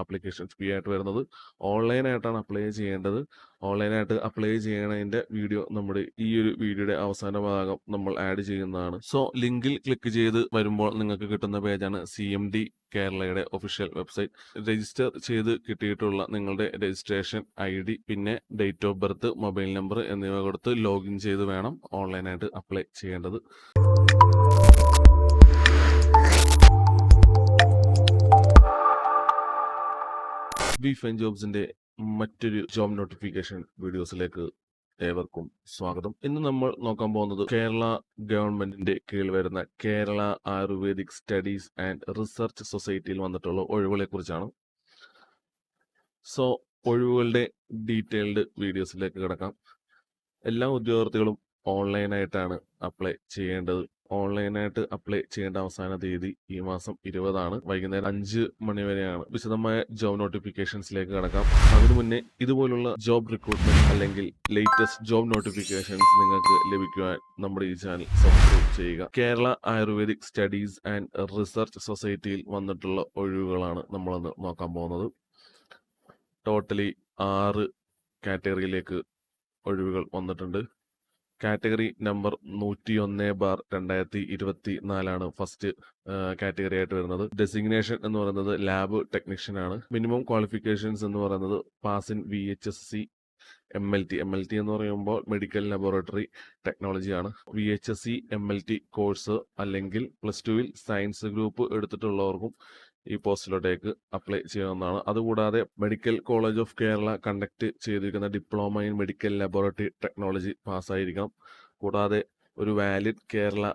Application fee ആയിട്ട് വരുന്നത്. ഓൺലൈനായിട്ടാണ് apply ചെയ്യേണ്ടത്. ഓൺലൈനായിട്ട് അപ്ലൈ ചെയ്യണതിന്റെ വീഡിയോ നമ്മുടെ ഈ ഒരു വീഡിയോയുടെ അവസാന ഭാഗം നമ്മൾ ആഡ് ചെയ്യുന്നതാണ്. സോ ലിങ്കിൽ ക്ലിക്ക് ചെയ്ത് വരുമ്പോൾ നിങ്ങൾക്ക് കിട്ടുന്ന പേജാണ് സി എം ഡി കേരളയുടെ ഒഫീഷ്യൽ വെബ്സൈറ്റ് രജിസ്റ്റർ ചെയ്ത് കിട്ടിയിട്ടുള്ള നിങ്ങളുടെ രജിസ്ട്രേഷൻ ഐ ഡി പിന്നെ date of birth mobile number എന്നിവ കൊടുത്ത് ലോഗിൻ ചെയ്ത് വേണം ഓൺലൈനായിട്ട് അപ്ലൈ ചെയ്യേണ്ടത്. വി ഫൈൻ ജോബ്സിന്റെ മറ്റൊരു ജോബ് നോട്ടിഫിക്കേഷൻ വീഡിയോസിലേക്ക് ഏവർക്കും സ്വാഗതം. ഇന്ന് നമ്മൾ നോക്കാൻ പോകുന്നത് കേരള ഗവൺമെന്റിന്റെ കീഴിൽ വരുന്ന Kerala Ayurvedic studies and research സൊസൈറ്റിയിൽ വന്നിട്ടുള്ള ഒഴിവുകളെ കുറിച്ചാണ്. സോ ഒഴിവുകളുടെ ഡീറ്റെയിൽഡ് വീഡിയോസിലേക്ക് കിടക്കാം. എല്ലാ ഉദ്യോഗാർത്ഥികളും ഓൺലൈനായിട്ടാണ് അപ്ലൈ ചെയ്യേണ്ടത്. ഓൺലൈനായിട്ട് അപ്ലൈ ചെയ്യേണ്ട അവസാന തീയതി ഈ മാസം ഇരുപതാണ്. വൈകുന്നേരം അഞ്ച് മണി വരെയാണ്. വിശദമായ ജോബ് നോട്ടിഫിക്കേഷൻസിലേക്ക് കടക്കാം. അതിനു മുന്നേ ഇതുപോലുള്ള ജോബ് റിക്രൂട്ട്മെന്റ് അല്ലെങ്കിൽ ലേറ്റസ്റ്റ് ജോബ് നോട്ടിഫിക്കേഷൻസ് നിങ്ങൾക്ക് ലഭിക്കുവാൻ നമ്മുടെ ഈ ചാനൽ സബ്സ്ക്രൈബ് ചെയ്യുക. Kerala Ayurvedic studies and research സൊസൈറ്റിയിൽ വന്നിട്ടുള്ള ഒഴിവുകളാണ് നമ്മളന്ന് നോക്കാൻ പോകുന്നത്. ടോട്ടലി ആറ് കാറ്റഗറിയിലേക്ക് ഒഴിവുകൾ വന്നിട്ടുണ്ട്. കാറ്റഗറി നമ്പർ നൂറ്റി ഒന്ന് ബാർ രണ്ടായിരത്തി ഇരുപത്തി നാലാണ് ഫസ്റ്റ് കാറ്റഗറി ആയിട്ട് വരുന്നത്. ഡെസിഗ്നേഷൻ എന്ന് പറയുന്നത് ലാബ് ടെക്നീഷ്യൻ ആണ്. മിനിമം ക്വാളിഫിക്കേഷൻസ് എന്ന് പറയുന്നത് pass in V H S C M L T M L T എന്ന് പറയുമ്പോൾ medical laboratory ടെക്നോളജിയാണ് V H S C M L T course അല്ലെങ്കിൽ പ്ലസ് ടുവിൽ സയൻസ് ഗ്രൂപ്പ് എടുത്തിട്ടുള്ളവർക്കും ഈ പോസ്റ്റിലോട്ടേക്ക് അപ്ലൈ ചെയ്യാവുന്നതാണ് അതുകൂടാതെ medical college of Kerala conduct ചെയ്തിരിക്കുന്ന diploma in medical laboratory technology പാസ്സായിരിക്കണം. കൂടാതെ ഒരു വാലിഡ് കേരള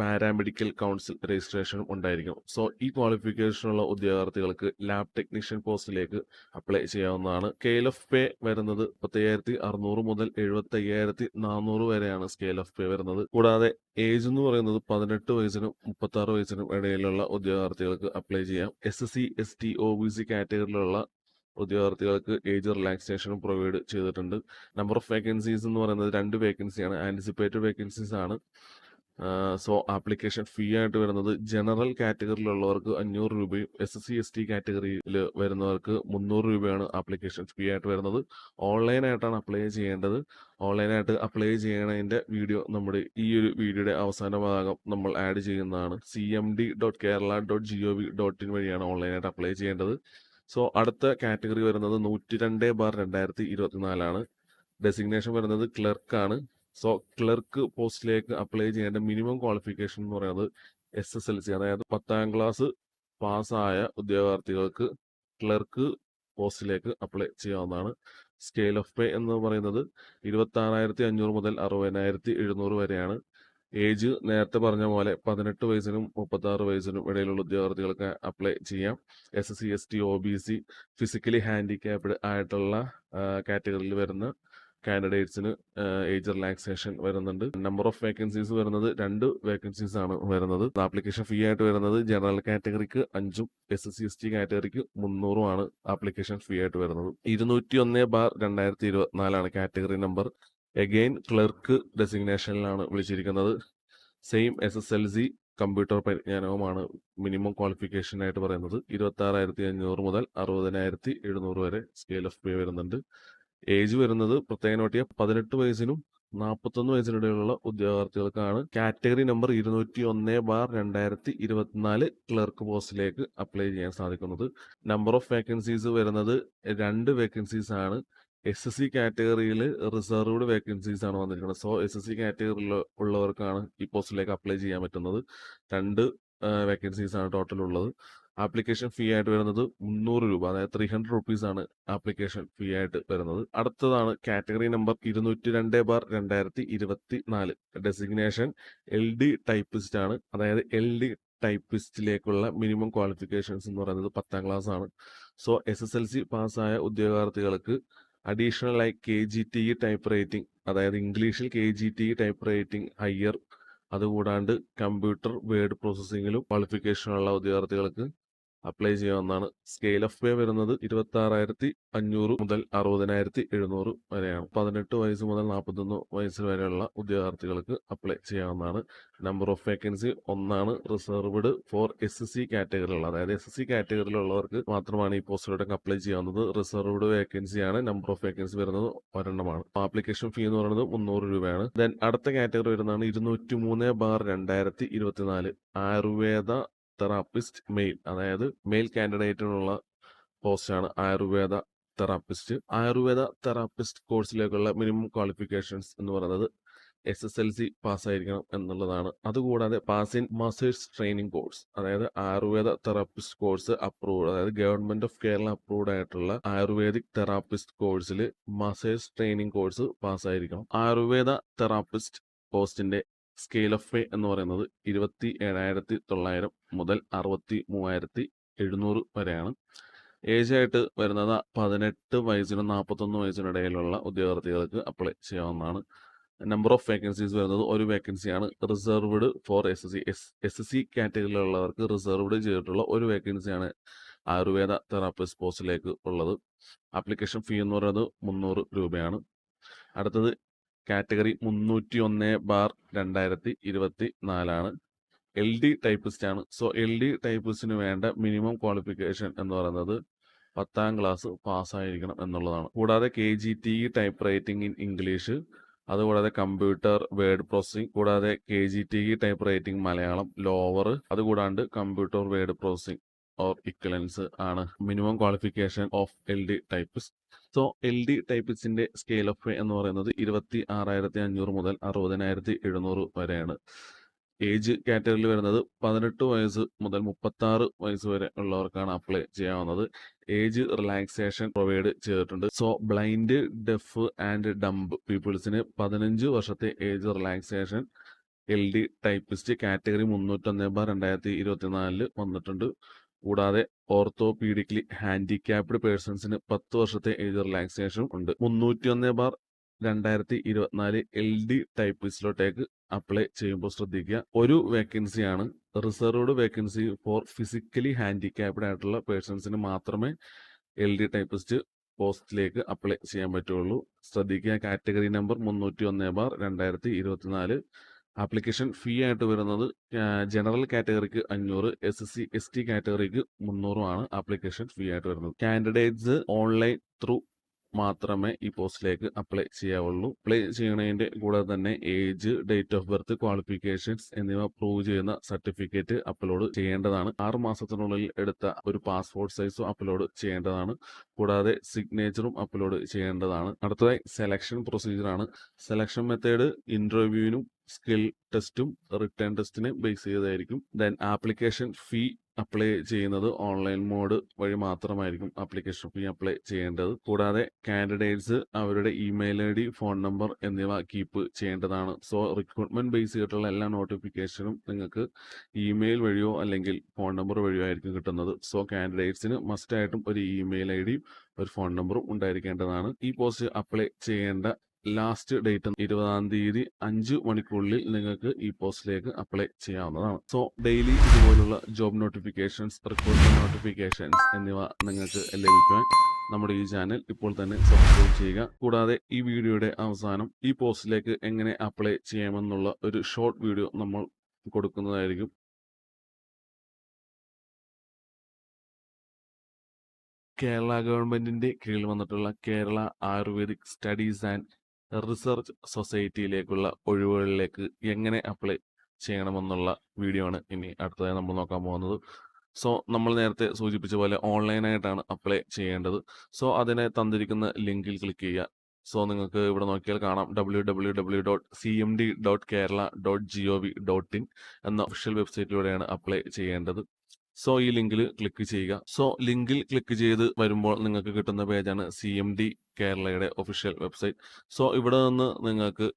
പാരാമെഡിക്കൽ കൗൺസിൽ രജിസ്ട്രേഷനും ഉണ്ടായിരിക്കും സോ ഈ ക്വാളിഫിക്കേഷനുള്ള ഉദ്യോഗാർത്ഥികൾക്ക് ലാബ് ടെക്നീഷ്യൻ പോസ്റ്റിലേക്ക് അപ്ലൈ ചെയ്യാവുന്നതാണ്. സ്കെയിൽ ഓഫ് പേ വരുന്നത് പത്തയ്യായിരത്തി അറുന്നൂറ് മുതൽ എഴുപത്തി അയ്യായിരത്തി നാനൂറ് വരെയാണ് സ്കെയിൽ ഓഫ് പേ വരുന്നത്. കൂടാതെ ഏജ് എന്ന് പറയുന്നത് പതിനെട്ട് വയസ്സിനും മുപ്പത്തി ആറ് വയസ്സിനും ഇടയിലുള്ള ഉദ്യോഗാർത്ഥികൾക്ക് അപ്ലൈ ചെയ്യാം. S S C S T O B C കാറ്റഗറിയിലുള്ള ഉദ്യോഗാർത്ഥികൾക്ക് ഏജ് റിലാക്സേഷനും പ്രൊവൈഡ് ചെയ്തിട്ടുണ്ട്. നമ്പർ ഓഫ് വേക്കൻസീസ് എന്ന് പറയുന്നത് രണ്ട് വേക്കൻസിയാണ് ആന്റിസിപ്പേറ്റഡ് വേക്കൻസീസ് ആണ്. സോ ആപ്ലിക്കേഷൻ ഫീ ആയിട്ട് വരുന്നത് ജനറൽ കാറ്റഗറിയിലുള്ളവർക്ക് അഞ്ഞൂറ് രൂപയും S S C S T കാറ്റഗറിയിൽ വരുന്നവർക്ക് മുന്നൂറ് രൂപയാണ് ആപ്ലിക്കേഷൻ ഫീ ആയിട്ട് വരുന്നത്. ഓൺലൈനായിട്ടാണ് അപ്ലൈ ചെയ്യേണ്ടത്. ഓൺലൈനായിട്ട് അപ്ലൈ ചെയ്യണതിന്റെ വീഡിയോ നമ്മുടെ ഈ ഒരു വീഡിയോയുടെ അവസാന ഭാഗം നമ്മൾ ആഡ് ചെയ്യുന്നതാണ്. C M D dot Kerala dot G O V dot in വഴിയാണ് ഓൺലൈനായിട്ട് അപ്ലൈ ചെയ്യേണ്ടത്. സോ അടുത്ത കാറ്റഗറി വരുന്നത് നൂറ്റി രണ്ട് ബാർ രണ്ടായിരത്തി ഇരുപത്തിനാലാണ്. ഡെസിഗ്നേഷൻ വരുന്നത് ക്ലർക്കാണ് സോ ക്ലർക്ക് പോസ്റ്റിലേക്ക് അപ്ലൈ ചെയ്യേണ്ട മിനിമം ക്വാളിഫിക്കേഷൻ എന്ന് പറയുന്നത് എസ് എസ് എൽ സി അതായത് പത്താം ക്ലാസ് പാസ്സായ ഉദ്യോഗാർത്ഥികൾക്ക് ക്ലർക്ക് പോസ്റ്റിലേക്ക് അപ്ലൈ ചെയ്യാവുന്നതാണ്. സ്കെയിൽ ഓഫ് പേ എന്ന് പറയുന്നത് ഇരുപത്തി ആറായിരത്തി അഞ്ഞൂറ് മുതൽ അറുപതിനായിരത്തി എഴുന്നൂറ് വരെയാണ്. ഏജ് നേരത്തെ പറഞ്ഞ പോലെ പതിനെട്ട് വയസ്സിനും മുപ്പത്തി ആറ് വയസ്സിനും ഇടയിലുള്ള ഉദ്യോഗാർത്ഥികൾക്ക് അപ്ലൈ ചെയ്യാം. S S C S T O B C physically handicapped ആയിട്ടുള്ള കാറ്റഗറിയിൽ വരുന്ന കാൻഡിഡേറ്റ്സിന് ഏജ് റിലാക്സേഷൻ വരുന്നുണ്ട്. നമ്പർ ഓഫ് വേക്കൻസീസ് വരുന്നത് രണ്ട് വേക്കൻസീസ് ആണ് വരുന്നത്. ആപ്ലിക്കേഷൻ ഫീ ആയിട്ട് വരുന്നത് ജനറൽ കാറ്റഗറിക്ക് അഞ്ചും S S C S T കാറ്റഗറിക്ക് മുന്നൂറും ആണ് ആപ്ലിക്കേഷൻ ഫീ ആയിട്ട് വരുന്നത്. ഇരുന്നൂറ്റി ഒന്ന് ബാർ രണ്ടായിരത്തി ഇരുപത്തിനാലാണ് കാറ്റഗറി നമ്പർ എഗെയിൻ ക്ലർക്ക് ഡെസിഗ്നേഷനിലാണ് വിളിച്ചിരിക്കുന്നത്. Same S S L C computer പരിജ്ഞാനവുമാണ് minimum qualification ആയിട്ട് പറയുന്നത്. ഇരുപത്തി ആറായിരത്തി അഞ്ഞൂറ് മുതൽ അറുപതിനായിരത്തി എഴുന്നൂറ് വരെ സ്കെയിൽ ഓഫ് പേ വരുന്നുണ്ട്. ഏജ് വരുന്നത് പ്രത്യേകം നോട്ട് ചെയ്യുക പതിനെട്ട് വയസ്സിനും നാൽപ്പത്തൊന്ന് വയസ്സിനിടയിലുള്ള ഉദ്യോഗാർത്ഥികൾക്കാണ് കാറ്റഗറി നമ്പർ ഇരുന്നൂറ്റി ഒന്ന് ബാർ രണ്ടായിരത്തി ഇരുപത്തിനാല് ക്ലർക്ക് പോസ്റ്റിലേക്ക് അപ്ലൈ ചെയ്യാൻ സാധിക്കുന്നത്. നമ്പർ ഓഫ് വേക്കൻസീസ് വരുന്നത് രണ്ട് വേക്കൻസീസ് ആണ്. എസ് എസ് സി കാറ്റഗറിയിൽ റിസർവ്ഡ് വേക്കൻസീസ് ആണ് വന്നിരിക്കുന്നത്. സോ എസ് എസ് സി കാറ്റഗറിയിൽ ഉള്ളവർക്കാണ് ഈ പോസ്റ്റിലേക്ക് അപ്ലൈ ചെയ്യാൻ പറ്റുന്നത്. രണ്ട് വേക്കൻസീസ് ആണ് ടോട്ടൽ ഉള്ളത്. ആപ്ലിക്കേഷൻ ഫീ ആയിട്ട് വരുന്നത് മുന്നൂറ് രൂപ അതായത് ത്രീ ഹൺഡ്രഡ് റുപ്പീസ് ആണ് ആപ്ലിക്കേഷൻ ഫീ ആയിട്ട് വരുന്നത്. അടുത്തതാണ് കാറ്റഗറി നമ്പർ ഇരുന്നൂറ്റി രണ്ട് ബാർ രണ്ടായിരത്തി ഇരുപത്തി നാല് ഡെസിഗ്നേഷൻ എൽ ഡി ടൈപ്പിസ്റ്റ് ആണ്. അതായത് എൽ ഡി ടൈപ്പിസ്റ്റിലേക്കുള്ള മിനിമം ക്വാളിഫിക്കേഷൻസ് എന്ന് പറയുന്നത് പത്താം ക്ലാസ് ആണ്. So S S L C പാസ്സായ ഉദ്യോഗാർത്ഥികൾക്ക് അഡീഷണൽ ആയി K G T type writing അതായത് ഇംഗ്ലീഷിൽ K G T type writing higher അതുകൂടാണ്ട് computer word പ്രോസസ്സിങ്ങിലും ക്വാളിഫിക്കേഷനുള്ള ഉദ്യോഗാർത്ഥികൾക്ക് അപ്ലൈ ചെയ്യാവുന്നതാണ് സ്കെയിൽ ഓഫ് പേ വരുന്നത് ഇരുപത്തി ആറായിരത്തി അഞ്ഞൂറ് മുതൽ അറുപതിനായിരത്തി എഴുന്നൂറ് വരെയാണ്. പതിനെട്ട് വയസ്സ് മുതൽ നാൽപ്പത്തൊന്ന് വയസ്സ് വരെയുള്ള ഉദ്യോഗാർത്ഥികൾക്ക് അപ്ലൈ ചെയ്യാവുന്നതാണ്. നമ്പർ ഓഫ് വേക്കൻസി ഒന്നാണ്. റിസർവ്ഡ് ഫോർ എസ് സി കാറ്റഗറിയിലുള്ള അതായത് എസ് സി കാറ്റഗറിയിലുള്ളവർക്ക് മാത്രമാണ് ഈ പോസ്റ്റിലോട്ടൊക്കെ അപ്ലൈ ചെയ്യാവുന്നത്. റിസർവ്ഡ് വേക്കൻസിയാണ് നമ്പർ ഓഫ് വേക്കൻസി വരുന്നത് ഒരെണ്ണമാണ്. ആപ്ലിക്കേഷൻ ഫീ എന്ന് പറയുന്നത് മുന്നൂറ് രൂപയാണ്. ദെൻ അടുത്ത കാറ്റഗറി വരുന്നതാണ്. ഇരുന്നൂറ്റി മൂന്ന് ബാർ രണ്ടായിരത്തി ഇരുപത്തിനാല് ആയുർവേദ തെറാപ്പിസ്റ്റ് മെയിൽ അതായത് മെയിൽ കാൻഡിഡേറ്റിനുള്ള പോസ്റ്റാണ് ആയുർവേദ തെറാപ്പിസ്റ്റ്. ആയുർവേദ തെറാപ്പിസ്റ്റ് കോഴ്സിലേക്കുള്ള മിനിമം ക്വാളിഫിക്കേഷൻസ് എന്ന് പറയുന്നത് എസ് എസ് എൽ സി പാസ്സായിരിക്കണം എന്നുള്ളതാണ്. അതുകൂടാതെ pass in masters training course അതായത് ആയുർവേദ തെറാപ്പിസ്റ്റ് കോഴ്സ് അപ്രൂവ്ഡ് അതായത് ഗവൺമെന്റ് ഓഫ് കേരള അപ്രൂവ്ഡ് ആയിട്ടുള്ള ആയുർവേദിക് തെറാപ്പിസ്റ്റ് കോഴ്സിൽ മാസ്റ്റേഴ്സ് ട്രെയിനിങ് കോഴ്സ് പാസ്സായിരിക്കണം. ആയുർവേദ തെറാപ്പിസ്റ്റ് പോസ്റ്റിന്റെ സ്കെയിൽ ഓഫ് പേ എന്ന് പറയുന്നത് ഇരുപത്തി ഏഴായിരത്തി തൊള്ളായിരം മുതൽ അറുപത്തി മൂവായിരത്തി എഴുന്നൂറ് വരെയാണ്. ഏജ് ആയിട്ട് വരുന്നത് പതിനെട്ട് വയസ്സിനും നാൽപ്പത്തൊന്ന് വയസ്സിനിടയിലുള്ള ഉദ്യോഗാർത്ഥികൾക്ക് അപ്ലൈ ചെയ്യാവുന്നതാണ്. നമ്പർ ഓഫ് വേക്കൻസീസ് വരുന്നത് ഒരു വേക്കൻസിയാണ് reserved for S C S S C കാറ്റഗറിയിലുള്ളവർക്ക് reserved ചെയ്തിട്ടുള്ള ഒരു വേക്കൻസിയാണ് ആയുർവേദ തെറാപ്പിസ്റ്റ് പോസ്റ്റിലേക്ക് ഉള്ളത്. ആപ്ലിക്കേഷൻ ഫീ എന്ന് പറയുന്നത് മുന്നൂറ് രൂപയാണ്. അടുത്തത് കാറ്റഗറി മുന്നൂറ്റി ഒന്ന് ബാർ രണ്ടായിരത്തി ഇരുപത്തി നാലാണ് എൽ ഡി ടൈപ്പിസ്റ്റ് ആണ് സോ എൽ ഡി ടൈപ്പിസ്റ്റിന് വേണ്ട മിനിമം ക്വാളിഫിക്കേഷൻ എന്ന് പറയുന്നത് പത്താം ക്ലാസ് പാസ്സായിരിക്കണം എന്നുള്ളതാണ്. കൂടാതെ K G T type writing in English അതുകൂടാതെ കമ്പ്യൂട്ടർ വേർഡ് പ്രോസസ്സിംഗ് കൂടാതെ K G T type writing Malayalam lower അതുകൂടാണ്ട് computer word processing. Or equivalence ആണ്. Minimum qualification of L D typist so L D ടൈപ്പിസ്റ്റിന്റെ scale of pay എന്ന് പറയുന്നത് ഇരുപത്തി ആറായിരത്തി അഞ്ഞൂറ് മുതൽ അറുപതിനായിരത്തി എഴുന്നൂറ് വരെയാണ്. ഏജ് കാറ്റഗറിയിൽ വരുന്നത് പതിനെട്ട് വയസ്സ് മുതൽ മുപ്പത്തി ആറ് വയസ്സ് വരെ ഉള്ളവർക്കാണ് അപ്ലൈ ചെയ്യാവുന്നത്. ഏജ് റിലാക്സേഷൻ പ്രൊവൈഡ് ചെയ്തിട്ടുണ്ട്. So blind deaf and dumb പീപ്പിൾസിന് പതിനഞ്ച് വർഷത്തെ age relaxation L D typist category മുന്നൂറ്റൊന്ന് bar രണ്ടായിരത്തി ഇരുപത്തിനാലിൽ വന്നിട്ടുണ്ട്. കൂടാതെ ഓർത്തോപീഡിക്കലി ഹാൻഡിക്യാപ്ഡ് പേഴ്സൺസിന് പത്ത് വർഷത്തെ ഏജ് റിലാക്സേഷൻ ഉണ്ട്. മുന്നൂറ്റി ഒന്ന് ബാർ രണ്ടായിരത്തി ഇരുപത്തിനാല് എൽ ഡി ടൈപ്പിസ്റ്റിലോട്ടേക്ക് അപ്ലൈ ചെയ്യുമ്പോൾ ശ്രദ്ധിക്കുക. ഒരു വേക്കൻസിയാണ് reserved vacancy for physically handicapped ആയിട്ടുള്ള പേഴ്സൺസിന് മാത്രമേ എൽ ഡി ടൈപ്പിസ്റ്റ് പോസ്റ്റിലേക്ക് അപ്ലൈ ചെയ്യാൻ പറ്റുള്ളൂ. ശ്രദ്ധിക്കുക. കാറ്റഗറി നമ്പർ മുന്നൂറ്റി ഒന്ന് ബാർ രണ്ടായിരത്തി ഇരുപത്തിനാല് ആപ്ലിക്കേഷൻ ഫീ ആയിട്ട് വരുന്നത് ജനറൽ കാറ്റഗറിക്ക് അഞ്ഞൂറ് എസ് സി എസ് ടി കാറ്റഗറിക്ക് മുന്നൂറുമാണ് ആപ്ലിക്കേഷൻ ഫീ ആയിട്ട് വരുന്നത്. കാൻഡിഡേറ്റ്സ് ഓൺലൈൻ ത്രൂ മാത്രമേ ഈ പോസ്റ്റിലേക്ക് അപ്ലൈ ചെയ്യാവുള്ളൂ. അപ്ലൈ ചെയ്യുന്നതിന്റെ കൂടെ തന്നെ age date of birth qualifications എന്നിവ പ്രൂവ് ചെയ്യുന്ന സർട്ടിഫിക്കറ്റ് അപ്ലോഡ് ചെയ്യേണ്ടതാണ്. ആറ് മാസത്തിനുള്ളിൽ എടുത്ത ഒരു പാസ്പോർട്ട് സൈസും അപ്ലോഡ് ചെയ്യേണ്ടതാണ്. കൂടാതെ സിഗ്നേച്ചറും അപ്ലോഡ് ചെയ്യേണ്ടതാണ്. അടുത്തതായി സെലക്ഷൻ പ്രൊസീജിയറാണ്. സെലക്ഷൻ മെത്തേഡ് ഇന്റർവ്യൂവിനും സ്കിൽ ടെസ്റ്റും റിട്ടേൺ ടെസ്റ്റിനെ ബേസ് ചെയ്തായിരിക്കും ദെൻ ആപ്ലിക്കേഷൻ ഫീ അപ്ലൈ ചെയ്യുന്നത് ഓൺലൈൻ മോഡ് വഴി മാത്രമായിരിക്കും ആപ്ലിക്കേഷൻ ഫീ അപ്ലൈ ചെയ്യേണ്ടത്. കൂടാതെ കാൻഡിഡേറ്റ്സ് അവരുടെ email I D phone number എന്നിവ കീപ്പ് ചെയ്യേണ്ടതാണ്. സോ റിക്രൂട്ട്മെന്റ് ബേസ് ചെയ്തിട്ടുള്ള എല്ലാ നോട്ടിഫിക്കേഷനും നിങ്ങൾക്ക് ഇമെയിൽ വഴിയോ അല്ലെങ്കിൽ ഫോൺ നമ്പർ വഴിയോ ആയിരിക്കും കിട്ടുന്നത്. സോ കാൻഡിഡേറ്റ്സിന് മസ്റ്റായിട്ടും ഒരു ഇമെയിൽ ഐ ഡിയും ഒരു ഫോൺ നമ്പറും ഉണ്ടായിരിക്കേണ്ടതാണ്. ഈ പോസ്റ്റ് അപ്ലൈ ചെയ്യേണ്ട ലാസ്റ്റ് ഡേറ്റ് ഇരുപതാം തീയതി അഞ്ച് മണിക്കൂറിൽ നിങ്ങൾക്ക് ഈ പോസ്റ്റിലേക്ക് അപ്ലൈ ചെയ്യാവുന്നതാണ്. സോ ഡെയിലി ഇതുപോലുള്ള ജോബ് നോട്ടിഫിക്കേഷൻസ് റിക്രൂട്ട്മെന്റ് നോട്ടിഫിക്കേഷൻസ് എന്നിവ നിങ്ങൾക്ക് ലഭിക്കുവാൻ നമ്മുടെ ഈ ചാനൽ ഇപ്പോൾ തന്നെ സബ്സ്ക്രൈബ് ചെയ്യുക. കൂടാതെ ഈ വീഡിയോയുടെ അവസാനം ഈ പോസ്റ്റിലേക്ക് എങ്ങനെ അപ്ലൈ ചെയ്യാമെന്നുള്ള ഒരു ഷോർട്ട് വീഡിയോ നമ്മൾ കൊടുക്കുന്നതായിരിക്കും. കേരള ഗവൺമെന്റിന്റെ കീഴിൽ വന്നിട്ടുള്ള Kerala Ayurvedic studies and research സൊസൈറ്റിയിലേക്കുള്ള ഒഴിവുകളിലേക്ക് എങ്ങനെ അപ്ലൈ ചെയ്യണമെന്നുള്ള വീഡിയോ ആണ് ഇനി അടുത്തതായി നമ്മൾ നോക്കാൻ പോകുന്നത്. സോ നമ്മൾ നേരത്തെ സൂചിപ്പിച്ച പോലെ ഓൺലൈനായിട്ടാണ് അപ്ലൈ ചെയ്യേണ്ടത്. സോ അതിനെ തന്നിരിക്കുന്ന ലിങ്കിൽ ക്ലിക്ക് ചെയ്യുക. സോ നിങ്ങൾക്ക് ഇവിടെ നോക്കിയാൽ കാണാം. W W W dot C M D dot Kerala dot G O V dot in എന്ന ഒഫീഷ്യൽ വെബ്സൈറ്റിലൂടെയാണ് അപ്ലൈ ചെയ്യേണ്ടത്. സോ ഈ ലിങ്കിൽ ക്ലിക്ക് ചെയ്യുക. സോ ലിങ്കിൽ ക്ലിക്ക് ചെയ്ത് വരുമ്പോൾ നിങ്ങൾക്ക് കിട്ടുന്ന പേജാണ് സി എം ഡി കേരളയുടെ ഒഫീഷ്യൽ വെബ്സൈറ്റ് സോ ഇവിടെ നിന്ന് നിങ്ങൾക്ക്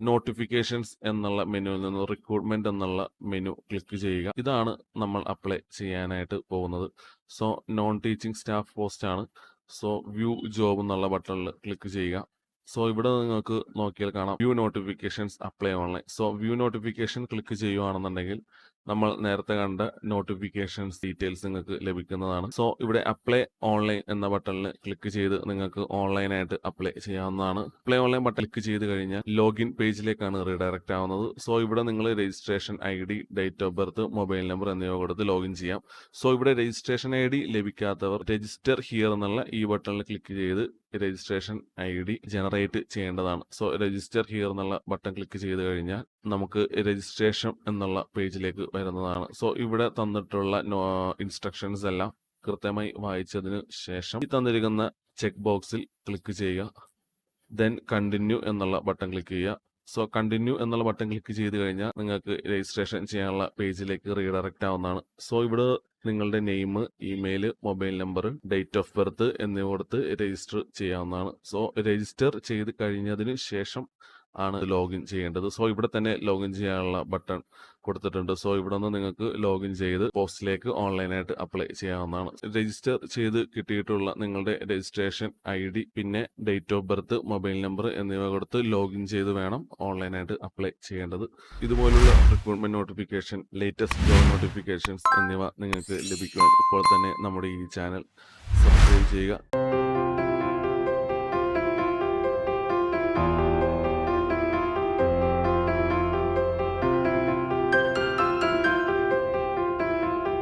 നോട്ടിഫിക്കേഷൻസ് എന്നുള്ള മെനുവിൽ നിന്ന് റിക്രൂട്ട്മെന്റ് എന്നുള്ള മെനു ക്ലിക്ക് ചെയ്യുക. ഇതാണ് നമ്മൾ അപ്ലൈ ചെയ്യാനായിട്ട് പോകുന്നത്. So non teaching staff post ആണ്. സോ വ്യൂ ജോബ് എന്നുള്ള ബട്ടണിൽ ക്ലിക്ക് ചെയ്യുക. സോ ഇവിടെ നിങ്ങൾക്ക് നോക്കിയാൽ കാണാം. View notifications apply online so view notification click ചെയ്യുകയാണെന്നുണ്ടെങ്കിൽ നമ്മൾ നേരത്തെ കണ്ട നോട്ടിഫിക്കേഷൻസ് ഡീറ്റെയിൽസ് നിങ്ങൾക്ക് ലഭിക്കുന്നതാണ്. സോ ഇവിടെ അപ്ലൈ ഓൺലൈൻ എന്ന ബട്ടണിൽ ക്ലിക്ക് ചെയ്ത് നിങ്ങൾക്ക് ഓൺലൈനായിട്ട് അപ്ലൈ ചെയ്യാവുന്നതാണ്. അപ്ലൈ ഓൺലൈൻ ബട്ടൺ ക്ലിക്ക് ചെയ്ത് കഴിഞ്ഞാൽ ലോഗിൻ പേജിലേക്കാണ് റീഡയറക്റ്റ് ആവുന്നത്. സോ ഇവിടെ നിങ്ങൾ registration I D date of birth mobile number എന്നിവ കൊടുത്ത് ലോഗിൻ ചെയ്യാം. സോ ഇവിടെ രജിസ്ട്രേഷൻ ഐ ഡി ലഭിക്കാത്തവർ രജിസ്റ്റർ ഹിയർ എന്നുള്ള ഈ ബട്ടണിൽ ക്ലിക്ക് ചെയ്ത് രജിസ്ട്രേഷൻ ഐ ഡി ജനറേറ്റ് ചെയ്യേണ്ടതാണ്. സോ രജിസ്റ്റർ ഹിയർ എന്നുള്ള ബട്ടൺ ക്ലിക്ക് ചെയ്ത് കഴിഞ്ഞാൽ നമുക്ക് രജിസ്ട്രേഷൻ എന്നുള്ള പേജിലേക്ക് വരുന്നതാണ്. സോ ഇവിടെ തന്നിട്ടുള്ള ഇൻസ്ട്രക്ഷൻസ് എല്ലാം കൃത്യമായി വായിച്ചതിന് ശേഷം ഈ തന്നിരിക്കുന്ന ചെക്ക് ബോക്സിൽ ക്ലിക്ക് ചെയ്യുക. ദെൻ കണ്ടിന്യൂ എന്നുള്ള ബട്ടൺ ക്ലിക്ക് ചെയ്യുക. സോ കണ്ടിന്യൂ എന്നുള്ള ബട്ടൺ ക്ലിക്ക് ചെയ്ത് കഴിഞ്ഞാൽ നിങ്ങൾക്ക് രജിസ്ട്രേഷൻ ചെയ്യാനുള്ള പേജിലേക്ക് റീഡയറക്റ്റ് ആവുന്നതാണ്. സോ ഇവിടെ നിങ്ങളുടെ name email mobile number date of birth എന്നിവ കൊടുത്ത് രജിസ്റ്റർ ചെയ്യാവുന്നതാണ്. സോ രജിസ്റ്റർ ചെയ്ത് കഴിഞ്ഞതിന് ശേഷം ആണ് ലോഗിൻ ചെയ്യേണ്ടത്. സോ ഇവിടെ തന്നെ ലോഗിൻ ചെയ്യാനുള്ള ബട്ടൺ കൊടുത്തിട്ടുണ്ട്. സോ ഇവിടെ നിന്ന് നിങ്ങൾക്ക് ലോഗിൻ ചെയ്ത് പോസ്റ്റിലേക്ക് ഓൺലൈനായിട്ട് അപ്ലൈ ചെയ്യാവുന്നതാണ്. രജിസ്റ്റർ ചെയ്ത് കിട്ടിയിട്ടുള്ള നിങ്ങളുടെ രജിസ്ട്രേഷൻ ഐ ഡി പിന്നെ date of birth mobile number എന്നിവ കൊടുത്ത് ലോഗിൻ ചെയ്ത് വേണം ഓൺലൈനായിട്ട് അപ്ലൈ ചെയ്യേണ്ടത്. ഇതുപോലുള്ള recruitment notification latest job notifications എന്നിവ നിങ്ങൾക്ക് ലഭിക്കുവാൻ ഇപ്പോൾ തന്നെ നമ്മുടെ ഈ ചാനൽ സബ്സ്ക്രൈബ് ചെയ്യുക.